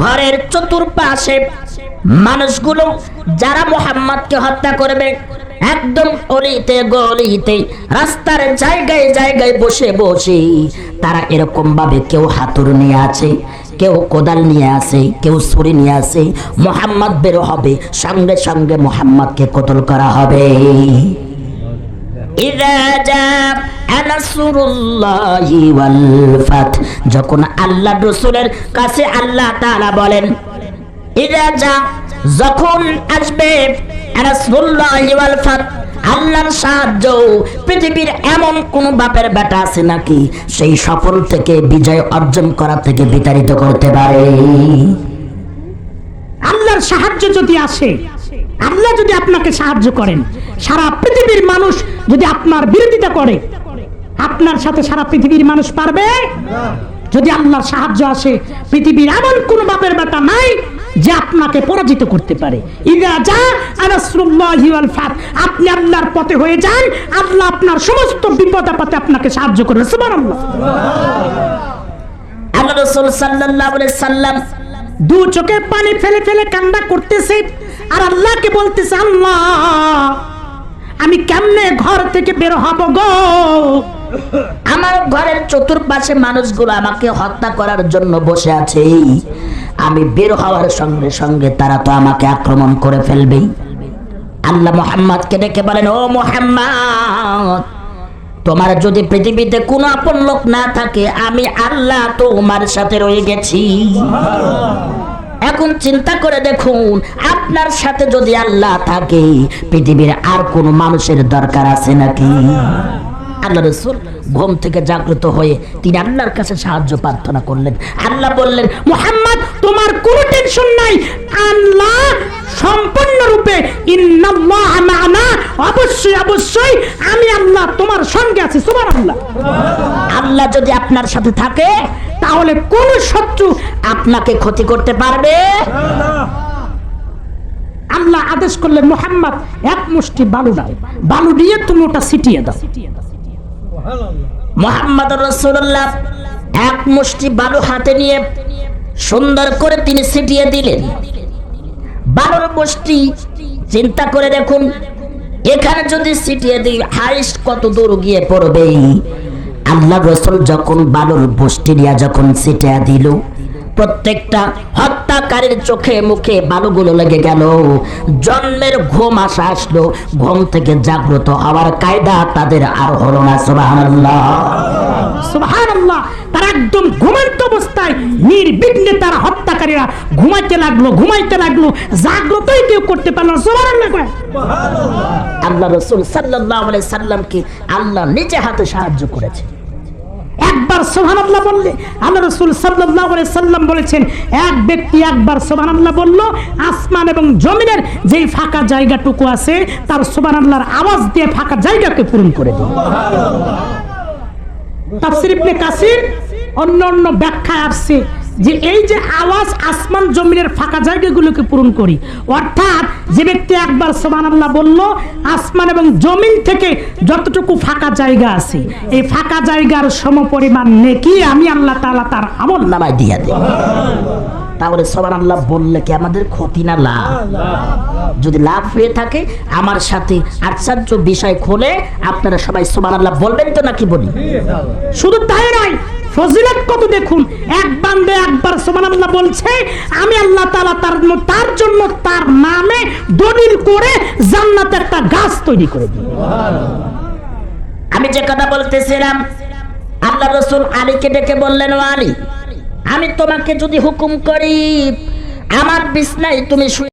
ঘরের চতুর্পাশে মানুষগুলো, যারা মোহাম্মদকে হত্যা করবে, একদম অলিতে গলিতে, রাস্তার জায়গায় জায়গায় বসে বসে, তারা এরকম ভাবে কেউ হাতুর নিয়ে আছে, কেউ কোদাল নিয়ে আসে কেউ ছুরি নিয়ে আসে মোহাম্মদ বেরো হবে, সঙ্গে সঙ্গে মোহাম্মদকে কতল করা হবে। জাআ যখন আল্লাহ রসুলের কাছে আল্লাহ তাআলা বলেন ইযা যা যখন আসবে ওয়াল ফাত, আল্লাহর সাহায্য, পৃথিবীর এমন কোন বাপের বেটা আছে নাকি? সেই সফল থেকে, বিজয় অর্জন করা থেকে বিতাড়িত করতে পারে। আল্লাহর সাহায্য যদি আসে, আল্লাহ যদি আপনাকে সাহায্য করেন, সারা পৃথিবীর মানুষ যদি আপনার বিরোধিতা করে আপনার সাথে সারা পৃথিবীর মানুষ পারবে? যদি আল্লাহর সাহায্য আসে, পৃথিবীর এমন কোন বাপের বেটা নাই যে আপনাকে পরাজিত করতে পারে। আপনি আল্লাহর পথে হয়ে যান, আল্লাহ আপনার সমস্ত বিপদ আপদে আপনাকে সাহায্য করবে। সাল্লাম দু চোখে পানি ফেলে ফেলে কান্না করতেছে আর আল্লাহকে বলতেছে, আল্লাহ, আমি কেমনে ঘর থেকে বের হব গো? আমার ঘরের চতুর্পাশে মানুষগুলো আমাকে হত্যা করার জন্য বসে আছে। আমি বের হওয়ার সঙ্গে সঙ্গে তারা তো আমাকে আক্রমণ করে ফেলবে। আল্লাহ মোহাম্মদকে ডেকে বলেন, ও মোহাম্মদ, তোমার যদি পৃথিবীতে কোনো আপন লোক না থাকে, আমি আল্লাহ তোমার সাথে রয়ে গেছি। এখন চিন্তা করে দেখুন, আপনার সাথে যদি আল্লাহ থাকে, পৃথিবীর আর কোনো মানুষের দরকার আছে নাকি? আল্লাহ রসুল ঘুম থেকে জাগ্রত হয়ে তিনি আল্লাহর কাছে সাহায্য প্রার্থনা করলেন। আল্লাহ বললেন, মোহাম্মদ, তোমার কোনো টেনশন নাই। আল্লাহ সম্পূর্ণরূপে অবশ্যই অবশ্যই, আমি আল্লাহ তোমার সঙ্গে আছি। সুবহানাল্লাহ। আল্লাহ যদি আপনার সাথে থাকে, তাহলে কোন শত্রু আপনাকে ক্ষতি করতে পারবে? আল্লাহ আদেশ করলেন, মোহাম্মদ, এক মুষ্টি বালু দাও। বালু দিয়ে তুমি ওটা ছিটিয়ে দাও। মোহাম্মদ রসুল্লাহ এক মুষ্টি বালু হাতে নিয়ে সুন্দর করে তিনি ছিটিয়ে দিলেন। বালুর মুষ্টি চিন্তা করে দেখুন, এখানে যদি ছিটিয়ে দিই হাইস কত দূর গিয়ে পড়বেই। আল্লাহ রসুল যখন বালুর বস্তি নিয়ে যখন ছিটিয়ে দিল প্রত্যেকটা হত্যাকারীর চোখে মুখে বালুগুলো লেগে গেল। জন্মের ঘুম আসা আসলো ঘুম থেকে জাগ্রত হওয়ার কায়দা তাদের আর হলো না সুবহানাল্লাহ। সুবহানাল্লাহ তারা একদম ঘুমন্ত অবস্থায় নির্বিঘ্নে তারা হত্যাকারীরা ঘুমাইতে লাগল ঘুমাইতে লাগল জাগ্রতই কেউ করতে পারল সুবহানাল্লাহ। আল্লাহ রসুল সাল্লাহ সাল্লামকে আল্লাহ নিজে হাতে সাহায্য করেছে একবার সুবহানাল্লাহ বললে আল্লাহ রাসূল আলাইহি সাল্লাম বলেছেন, এক ব্যক্তি একবার সুবহানাল্লাহ বলল, আসমান এবং জমিনের যেই ফাঁকা জায়গাটুকু আছে, তার সুবহানাল্লাহর আওয়াজ দিয়ে ফাঁকা জায়গাকে পূরণ করে দিল তাফসীর ইবনে কাসির অন্য অন্য ব্যাখ্যায় আসছে যে এই যে আওয়াজ আসমান জমিনের ফাঁকা জায়গাগুলোকে পূরণ করি, অর্থাৎ যে ব্যক্তি একবার সুবহানাল্লাহ বলল, আসমান এবং জমিন থেকে যতটুকু ফাঁকা জায়গা আছে। এই ফাঁকা জায়গার সমপরিমাণ নেকি আমি আল্লাহ তাআলা তার আমল নামায় দিয়া দে তাহলে সবার আল্লাহ বললে কি আমাদের ক্ষতি না লাভ? যদি লাভ হয়ে থাকে, আমার সাথে আশ্চর্য বিষয় খোলে, আপনারা সবাই সোমান আল্লাহ বলবেন তো নাকি বলি? শুধু তাই নয়, ফজিলত কত দেখুন, এক বান্দে একবার সুবহানাল্লাহ বলছে, আমি আল্লাহ তাআলা তার তার জন্য তার নামে দলিল করে জান্নাতে একটা গাছ তৈরি করে দিই। আমি যে কথা বলতেছিলাম, আল্লাহ রসুল আলীকে ডেকে বললেন, ও আলী, আমি তোমাকে যদি হুকুম করি, আমার বিছনায় তুমি